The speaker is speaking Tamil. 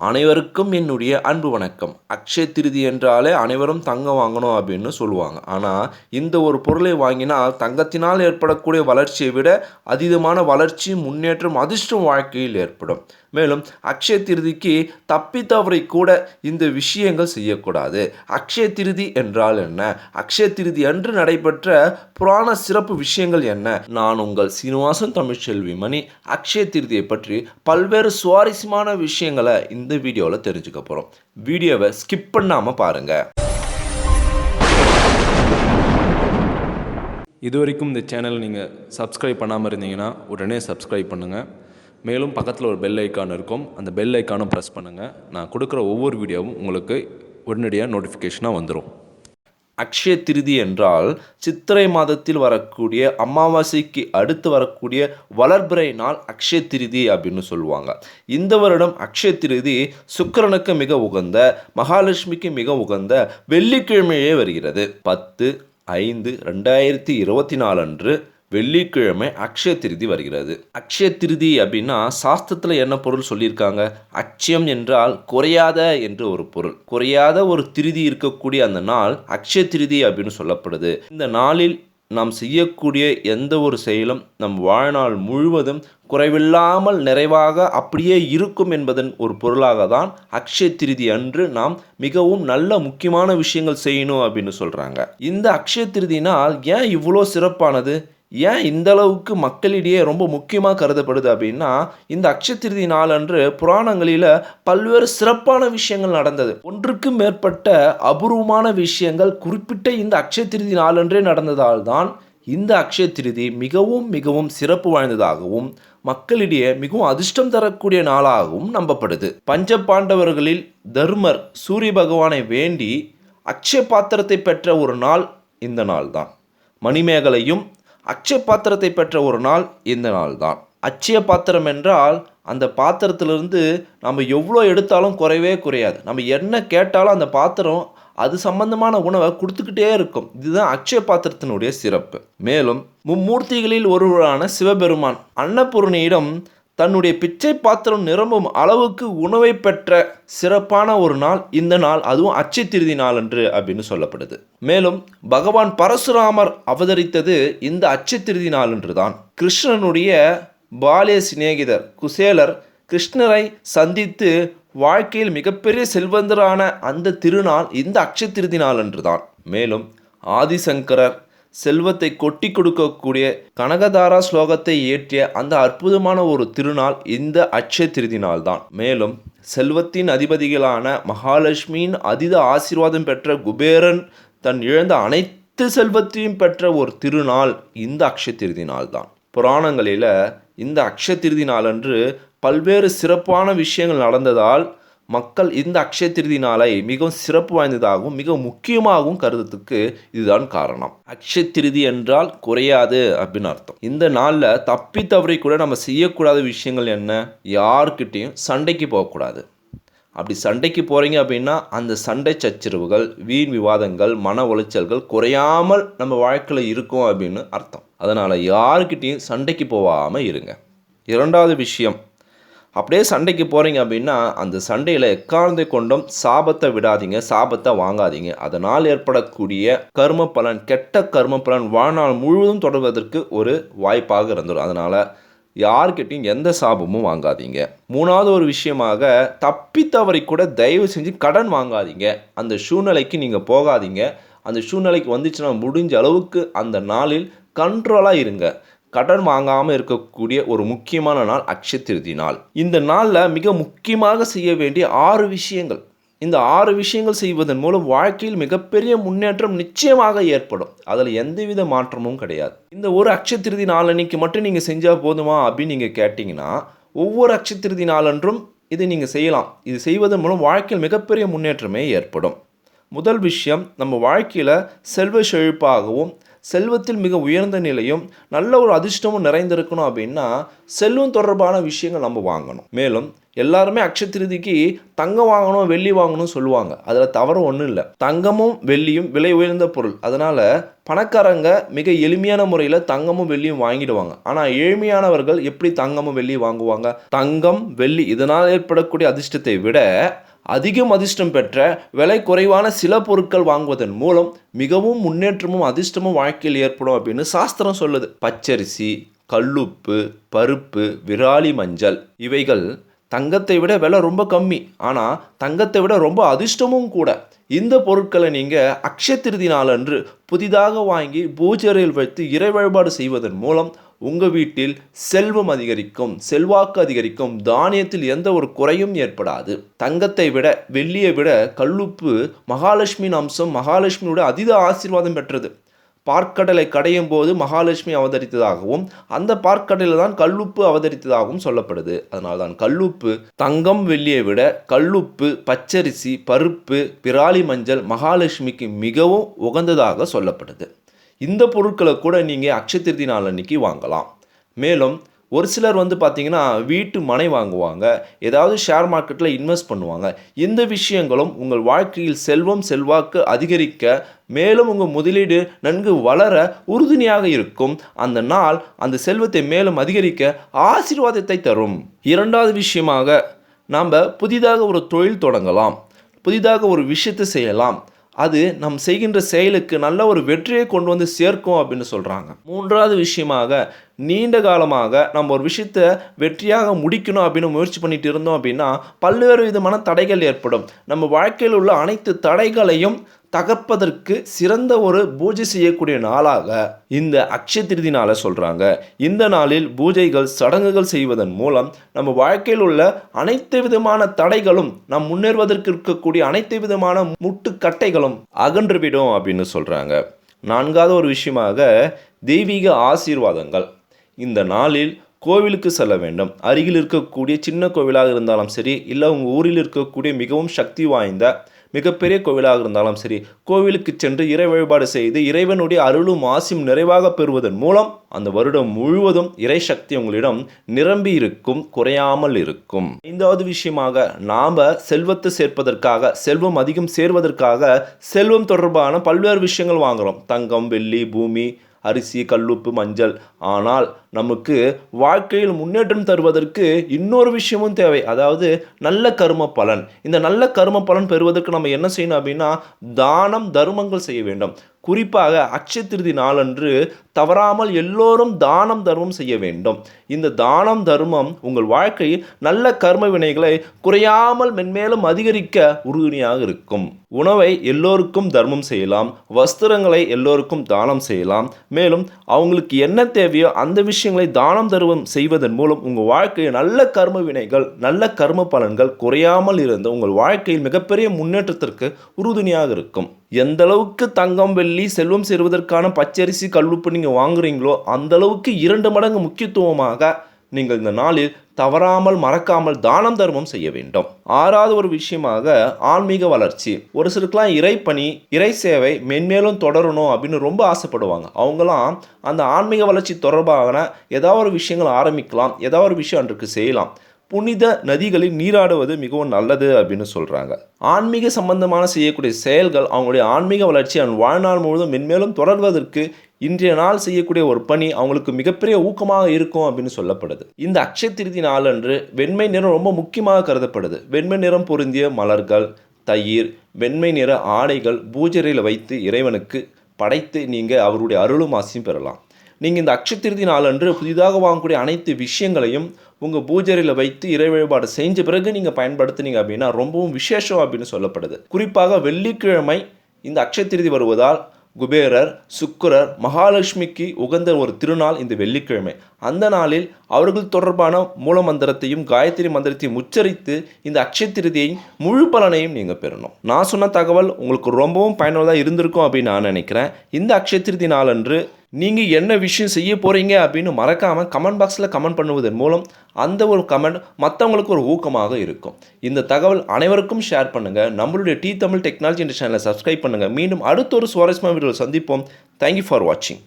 அனைவருக்கும் என்னுடைய அன்பு வணக்கம். அக்ஷய திருதி என்றாலே அனைவரும் தங்கம் வாங்கணும் அப்படின்னு சொல்லுவாங்க. ஆனால் இந்த ஒரு பொருளை வாங்கினால் தங்கத்தினால் ஏற்படக்கூடிய வளர்ச்சியை விட அதீதமான வளர்ச்சி முன்னேற்றம் அதிர்ஷ்டம் வாழ்க்கையில் ஏற்படும். மேலும் அக்ஷய திருதிக்கு தப்பி கூட இந்த விஷயங்கள் செய்யக்கூடாது. அக்ஷய திருதி என்றால் என்ன? அக்ஷய திருதி அன்று நடைபெற்ற புராண சிறப்பு விஷயங்கள் என்ன? நான் உங்கள் சீனிவாசன் தமிழ்ச்செல்வி மணி அக்ஷய திருதியை பற்றி பல்வேறு சுவாரஸ்யமான விஷயங்களை இந்த வீடியோவில் தெரிஞ்சுக்க போகிறோம் வீடியோவை ஸ்கிப் பண்ணாமல் பாருங்கள் இது வரைக்கும் இந்த சேனல் நீங்கள் சப்ஸ்கிரைப் பண்ணாமல் இருந்தீங்கன்னா உடனே சப்ஸ்கிரைப் பண்ணுங்கள் மேலும் பக்கத்தில் ஒரு பெல் ஐக்கான் இருக்கும். அந்த பெல் ஐக்கானும் ப்ரெஸ் பண்ணுங்கள் நான் கொடுக்குற ஒவ்வொரு வீடியோவும் உங்களுக்கு உடனடியாக நோட்டிஃபிகேஷனாக வந்துடும் அக்ஷய திருதி என்றால் சித்திரை மாதத்தில் வரக்கூடிய அமாவாசைக்கு அடுத்து வரக்கூடிய வளர்பிறை நாள் அக்ஷய திருதி அப்படின்னு சொல்லுவாங்க. இந்த வருடம் அக்ஷய திருதி சுக்கிரனுக்கு மிக உகந்த மகாலட்சுமிக்கு மிக உகந்த வெள்ளிக்கிழமையே வருகிறது. பத்து ஐந்து ரெண்டாயிரத்தி இருபத்தி நாலு அன்று வெள்ளிக்கிழமை அக்ஷய திருதி வருகிறது. அக்ஷய திருதி அப்படின்னா சாஸ்திரத்தில் என்ன பொருள் சொல்லியிருக்காங்க? அக்ஷயம் என்றால் குறையாத என்று ஒரு பொருள். குறையாத ஒரு திருதி இருக்கக்கூடிய அந்த நாள் அக்ஷய திருதி அப்படின்னு சொல்லப்படுது. இந்த நாளில் நாம் செய்யக்கூடிய எந்த ஒரு செயலும் நம் வாழ்நாள் முழுவதும் குறைவில்லாமல் நிறைவாக அப்படியே இருக்கும் என்பதன் ஒரு பொருளாக தான் அக்ஷய திருதி அன்று நாம் மிகவும் நல்ல முக்கியமான விஷயங்கள் செய்யணும் அப்படின்னு சொல்கிறாங்க இந்த அக்ஷய திருதினால் ஏன் இவ்வளோ சிறப்பானது? ஏன் இந்த அளவுக்கு மக்களிடையே ரொம்ப முக்கியமாக கருதப்படுது அப்படின்னா இந்த அக்ஷய திருதி நாளன்று புராணங்களில் பல்வேறு சிறப்பான விஷயங்கள் நடந்தது. ஒன்றுக்கு மேற்பட்ட அபூர்வமான விஷயங்கள் குறிப்பிட்ட இந்த அக்ஷய திருதி நாளன்றே நடந்ததால் தான் இந்த அக்ஷய திருதி மிகவும் மிகவும் சிறப்பு வாய்ந்ததாகவும் மக்களிடையே மிகவும் அதிர்ஷ்டம் தரக்கூடிய நாளாகவும் நம்பப்படுது. பஞ்ச பாண்டவர்களில் தர்மர் சூரிய பகவானை வேண்டி அக்ஷய பாத்திரத்தை பெற்ற ஒரு நாள் இந்த நாள் தான் மணிமேகலையும் அக்ஷய பாத்திரத்தை பெற்ற ஒரு நாள் இந்த நாள் தான் அட்சய பாத்திரம் என்றால் அந்த பாத்திரத்திலிருந்து நம்ம எவ்வளோ எடுத்தாலும் குறையவே குறையாது. நம்ம என்ன கேட்டாலும் அந்த பாத்திரம் அது சம்பந்தமான உணவை கொடுத்துக்கிட்டே இருக்கும். இதுதான் அக்ஷய பாத்திரத்தினுடைய சிறப்பு. மேலும் மும்மூர்த்திகளில் ஒருவரான சிவபெருமான் அன்னபூர்ணியிடம் தன்னுடைய பிச்சை பாத்திரம் நிரம்பும் அளவுக்கு உணவை பெற்ற சிறப்பான ஒரு நாள் இந்த நாள் அதுவும் அச்சை திருதி நாள் என்று அப்படின்னு சொல்லப்படுது. மேலும் பகவான் பரசுராமர் அவதரித்தது இந்த அச்சை திருதி நாள் என்று தான் கிருஷ்ணனுடைய பாலிய சிநேகிதர் குசேலர் கிருஷ்ணரை சந்தித்து வாழ்க்கையில் மிகப்பெரிய செல்வந்தரான அந்த திருநாள் இந்த அக்ஷய திருதி நாள் என்று தான் மேலும் ஆதிசங்கரர் செல்வத்தை கொட்டி கொடுக்கக்கூடிய கனகதாரா ஸ்லோகத்தை இயற்றிய அந்த அற்புதமான ஒரு திருநாள் இந்த அட்சய திருதி நாள் தான் மேலும் செல்வத்தின் அதிபதிகளான மகாலட்சுமியின் அதீத ஆசீர்வாதம் பெற்ற குபேரன் தன் இழந்த அனைத்து செல்வத்தையும் பெற்ற ஒரு திருநாள் இந்த அக்ஷய திருதி நாள் தான் புராணங்களில் இந்த அக்ஷய திருதி நாளன்று பல்வேறு சிறப்பான விஷயங்கள் நடந்ததால் மக்கள் இந்த அக்ஷய திருதி நாளை மிகவும் சிறப்பு வாய்ந்ததாகவும் மிக முக்கியமாகவும் கருதுறதுக்கு இதுதான் காரணம். அக்ஷய திருதி என்றால் குறையாது அப்படின்னு அர்த்தம். இந்த நாளில் தப்பி தவறி கூட நம்ம செய்யக்கூடாத விஷயங்கள் என்ன? யார்கிட்டேயும் சண்டைக்கு போகக்கூடாது. அப்படி சண்டைக்கு போகிறீங்க அப்படின்னா அந்த சண்டை சச்சரவுகள் வீண் விவாதங்கள் மன உளைச்சல்கள் குறையாமல் நம்ம வாழ்க்கையில் இருக்கும் அப்படின்னு அர்த்தம். அதனால் யாருக்கிட்டேயும் சண்டைக்கு போகாமல் இருங்க. இரண்டாவது விஷயம் அப்படியே சண்டைக்கு போகிறீங்க அப்படின்னா அந்த சண்டையில் எக்காரணத்தை கொண்டும் சாபத்தை விடாதீங்க சாபத்தை வாங்காதீங்க. அதனால் ஏற்படக்கூடிய கர்ம பலன் கெட்ட கர்ம பலன் வாழ்நாள் முழுவதும் தொடர்வதற்கு ஒரு வாய்ப்பாக இருந்துடும் அதனால் யார்கிட்டையும் எந்த சாபமும் வாங்காதீங்க. மூணாவது ஒரு விஷயமாக தப்பித்தவரை கூட தயவு செஞ்சு கடன் வாங்காதீங்க. அந்த சூழ்நிலைக்கு நீங்கள் போகாதீங்க. அந்த சூழ்நிலைக்கு வந்துச்சுன்னா முடிஞ்ச அளவுக்கு அந்த நாளில் கண்ட்ரோலாக இருங்க. கடன் வாங்காமல் இருக்கக்கூடிய ஒரு முக்கியமான நாள் அக்ஷய திருதி நாள். இந்த நாளில் மிக முக்கியமாக செய்ய வேண்டிய ஆறு விஷயங்கள். இந்த ஆறு விஷயங்கள் செய்வதன் மூலம் வாழ்க்கையில் மிகப்பெரிய முன்னேற்றம் நிச்சயமாக ஏற்படும். அதில் எந்தவித மாற்றமும் கிடையாது. இந்த ஒரு அக்ஷத்திருதி நாளன்னைக்கு மட்டும் நீங்கள் செஞ்சால் போதுமா அப்படின்னு நீங்கள் கேட்டிங்கன்னா ஒவ்வொரு அக்ஷத்திருதி நாளன்றும் இதை நீங்கள் செய்யலாம். இது செய்வதன் மூலம் வாழ்க்கையில் மிகப்பெரிய முன்னேற்றமே ஏற்படும். முதல் விஷயம் நம்ம வாழ்க்கையில் செல்வ செழிப்பாகவும் செல்வத்தில் மிக உயர்ந்த நிலையும் நல்ல ஒரு அதிர்ஷ்டமும் நிறைந்திருக்கணும் அப்படின்னா செல்வம் தொடர்பான விஷயங்கள் நம்ம வாங்கணும். மேலும் எல்லாருமே அக்ஷத்திருதிக்கு தங்கம் வாங்கணும் வெள்ளி வாங்கணும் சொல்லுவாங்க. அதில் தவறு ஒன்றும் இல்லை. தங்கமும் வெள்ளியும் விலை உயர்ந்த பொருள். அதனால் பணக்காரங்க மிக எளிமையான முறையில் தங்கமும் வெள்ளியும் வாங்கிடுவாங்க. ஆனால் ஏழ்மையானவர்கள் எப்படி தங்கமும் வெள்ளியும் வாங்குவாங்க? தங்கம் வெள்ளி இதனால் ஏற்படக்கூடிய அதிர்ஷ்டத்தை விட அதிகம் அதிர்ஷ்டம் பெற்ற விலை குறைவான சில பொருட்கள் வாங்குவதன் மூலம் மிகவும் முன்னேற்றமும் அதிர்ஷ்டமும் வாழ்க்கையில் ஏற்படும் அப்படின்னு சாஸ்திரம் சொல்லுது. பச்சரிசி கல்லுப்பு பருப்பு விராலி மஞ்சள் இவைகள் தங்கத்தை விட விலை ரொம்ப கம்மி. ஆனால் தங்கத்தை விட ரொம்ப அதிர்ஷ்டமும் கூட. இந்த பொருட்களை நீங்கள் அக்ஷய திருதி நாளன்று புதிதாக வாங்கி பூஜையில் வைத்து இறை வழிபாடு செய்வதன் மூலம் உங்கள் வீட்டில் செல்வம் அதிகரிக்கும் செல்வாக்கு அதிகரிக்கும் தானியத்தில் எந்த ஒரு குறையும் ஏற்படாது. தங்கத்தை விட வெள்ளியை விட கல்லுப்பு மகாலட்சுமியின் அம்சம் மகாலட்சுமியோட அதீத ஆசீர்வாதம் பெற்றது. பார்க்கடலை கடையும் போது மகாலட்சுமி அவதரித்ததாகவும் அந்த பார்க்கடலில் தான் கல்லுப்பு அவதரித்ததாகவும் சொல்லப்படுது. அதனால் தான் கல்லுப்பு தங்கம் வெள்ளியை விட கல்லுப்பு பச்சரிசி பருப்பு பிராலி மஞ்சள் மகாலட்சுமிக்கு மிகவும் உகந்ததாக சொல்லப்படுது. இந்த பொருட்களை கூட நீங்கள் அக்ஷய நாள் அன்னைக்கு வாங்கலாம். மேலும் ஒரு சிலர் வந்து பார்த்தீங்கன்னா வீட்டு மனை வாங்குவாங்க. ஏதாவது ஷேர் மார்க்கெட்டில் இன்வெஸ்ட் பண்ணுவாங்க. இந்த விஷயங்களும் உங்கள் வாழ்க்கையில் செல்வம் செல்வாக்கு அதிகரிக்க மேலும் உங்கள் முதலீடு நன்கு வளர உறுதுணையாக இருக்கும். அந்த நாள் அந்த செல்வத்தை மேலும் அதிகரிக்க ஆசீர்வாதத்தை தரும். இரண்டாவது விஷயமாக நாம் புதிதாக ஒரு தொழில் தொடங்கலாம். புதிதாக ஒரு விஷயத்தை செய்யலாம். அது நம் செய்கின்ற செயலுக்கு நல்ல ஒரு வெற்றியை கொண்டு வந்து சேர்க்கும் அப்படின்னு சொல்கிறாங்க மூன்றாவது விஷயமாக நீண்ட காலமாக நம்ம ஒரு விஷயத்த வெற்றியாக முடிக்கணும் அப்படின்னு முயற்சி பண்ணிட்டு இருந்தோம் அப்படின்னா பல்வேறு விதமான தடைகள் ஏற்படும். நம்ம வாழ்க்கையில் உள்ள அனைத்து தடைகளையும் தகர்ப்பதற்கு சிறந்த ஒரு பூஜை செய்யக்கூடிய நாளாக இந்த அக்ஷய திருதி நாளை சொல்கிறாங்க இந்த நாளில் பூஜைகள் சடங்குகள் செய்வதன் மூலம் நம்ம வாழ்க்கையில் உள்ள அனைத்து விதமான தடைகளும் நம் முன்னேறுவதற்கு இருக்கக்கூடிய அனைத்து விதமான முட்டுக்கட்டைகளும் அகன்றுவிடும் அப்படின்னு சொல்கிறாங்க நான்காவது ஒரு விஷயமாக தெய்வீக ஆசீர்வாதங்கள். இந்த நாளில் கோவிலுக்கு செல்ல வேண்டும். அருகில் இருக்கக்கூடிய சின்ன கோவிலாக இருந்தாலும் சரி இல்லை உங்கள் ஊரில் இருக்கக்கூடிய மிகவும் சக்தி வாய்ந்த மிகப்பெரிய கோவிலாக இருந்தாலும் சரி கோவிலுக்கு சென்று இறை வழிபாடு செய்து இறைவனுடைய அருளும் ஆசியும் நிறைவாக பெறுவதன் மூலம் அந்த வருடம் முழுவதும் இறை சக்தி உங்களிடம் நிரம்பி இருக்கும் குறையாமல் இருக்கும். ஐந்தாவது விஷயமாக நாம் செல்வத்தை சேர்ப்பதற்காக செல்வம் அதிகம் சேர்வதற்காக செல்வம் தொடர்பான பல்வேறு விஷயங்கள் வாங்குறோம். தங்கம் வெள்ளி பூமி அரிசி கல்லுப்பு மஞ்சள். ஆனால் நமக்கு வாழ்க்கையில் முன்னேற்றம் தருவதற்கு இன்னொரு விஷயமும் தேவை. அதாவது நல்ல கர்ம பலன். இந்த நல்ல கர்ம பலன் பெறுவதற்கு நம்ம என்ன செய்யணும் அப்படின்னா தானம் தர்மங்கள் செய்ய வேண்டும். குறிப்பாக அக்ஷய திருதி நாளன்று தவறாமல் எல்லோரும் தானம் தர்மம் செய்ய வேண்டும். இந்த தானம் தர்மம் உங்கள் வாழ்க்கையில் நல்ல கர்ம வினைகளை குறையாமல் மென்மேலும் அதிகரிக்க உறுதுணையாக இருக்கும். உணவை எல்லோருக்கும் தர்மம் செய்யலாம். வஸ்திரங்களை எல்லோருக்கும் தானம் செய்யலாம். மேலும் அவங்களுக்கு என்ன தேவையோ அந்த விஷயங்களை தானம் தர்மம் செய்வதன் மூலம் உங்கள் வாழ்க்கையில் நல்ல கர்ம வினைகள் நல்ல கர்ம பலன்கள் குறையாமல் இருந்து உங்கள் வாழ்க்கையில் மிகப்பெரிய முன்னேற்றத்திற்கு உறுதுணையாக இருக்கும். எந்த அளவுக்கு தங்கம் வெள்ளி செல்வம் சேருவதற்கான பச்சரிசி கல்லுப்பு நீங்கள் வாங்குறீங்களோ அந்த அளவுக்கு இரண்டு மடங்கு முக்கியத்துவமாக நீங்கள் இந்த நாளில் தவறாமல் மறக்காமல் தானம் தர்மம் செய்ய வேண்டும். ஆறாவது ஒரு விஷயமாக ஆன்மீக வளர்ச்சி. ஒரு சிலருக்குலாம் இறைப்பணி இறை சேவை மென்மேலும் தொடரணும் அப்படின்னு ரொம்ப ஆசைப்படுவாங்க. அவங்களாம் அந்த ஆன்மீக வளர்ச்சி தொடர்பான ஏதாவது ஒரு விஷயங்கள் ஆரம்பிக்கலாம் ஏதாவது ஒரு விஷயம் அன்றைக்கு செய்யலாம். புனித நதிகளில் நீராடுவது மிகவும் நல்லது அப்படின்னு சொல்கிறாங்க ஆன்மீக சம்பந்தமான செய்யக்கூடிய செயல்கள் அவங்களுடைய ஆன்மீக வளர்ச்சி அவன் வாழ்நாள் முழுவதும் மென்மேலும் தொடர்வதற்கு இன்றைய நாள் செய்யக்கூடிய ஒரு பணி அவங்களுக்கு மிகப்பெரிய ஊக்கமாக இருக்கும் அப்படின்னு சொல்லப்படுது. இந்த அக்ஷய திருதி நாளன்று வெண்மை நிறம் ரொம்ப முக்கியமாக கருதப்படுது. வெண்மை நிறம் பொருந்திய மலர்கள் தயிர் வெண்மை நிற ஆடைகள் பூஜரையில் வைத்து இறைவனுக்கு படைத்து நீங்கள் அவருடைய அருளும் ஆசையும் பெறலாம். நீங்கள் இந்த அக்ஷய திருதி நாளன்று புதிதாக வாங்கக்கூடிய அனைத்து விஷயங்களையும் உங்கள் பூஜரியில் வைத்து இறை வழிபாடு செஞ்ச பிறகு நீங்கள் பயன்படுத்துனீங்க அப்படின்னா ரொம்பவும் விசேஷம் அப்படின்னு சொல்லப்படுது. குறிப்பாக வெள்ளிக்கிழமை இந்த அக்ஷயதிருதி வருவதால் குபேரர் சுக்கரர் மகாலட்சுமிக்கு உகந்த ஒரு திருநாள் இந்த வெள்ளிக்கிழமை. அந்த நாளில் அவர்கள் தொடர்பான மூல மந்திரத்தையும் காயத்ரி மந்திரத்தையும் உச்சரித்து இந்த அக்ஷய முழு பலனையும் நீங்கள் பெறணும். நான் சொன்ன தகவல் உங்களுக்கு ரொம்பவும் பயனுள்ளதாக இருந்திருக்கும் அப்படின்னு நான் நினைக்கிறேன். இந்த அக்ஷய திருதி நாளன்று நீங்கள் என்ன விஷயம் செய்ய போகிறீங்க அப்படின்னு மறக்காமல் கமெண்ட் பாக்ஸில் கமெண்ட் பண்ணுவதன் மூலம் அந்த ஒரு கமெண்ட் மற்றவங்களுக்கு ஒரு ஊக்கமாக இருக்கும். இந்த தகவல் அனைவருக்கும் ஷேர் பண்ணுங்கள் நம்மளுடைய டி தமிழ் டெக்னாலஜி என்ற சேனலை சப்ஸ்கிரைப் பண்ணுங்கள் மீண்டும் அடுத்த ஒரு சுவாரஸ்யமான வீடியோவில் சந்திப்போம். தேங்க்யூ ஃபார் வாட்சிங்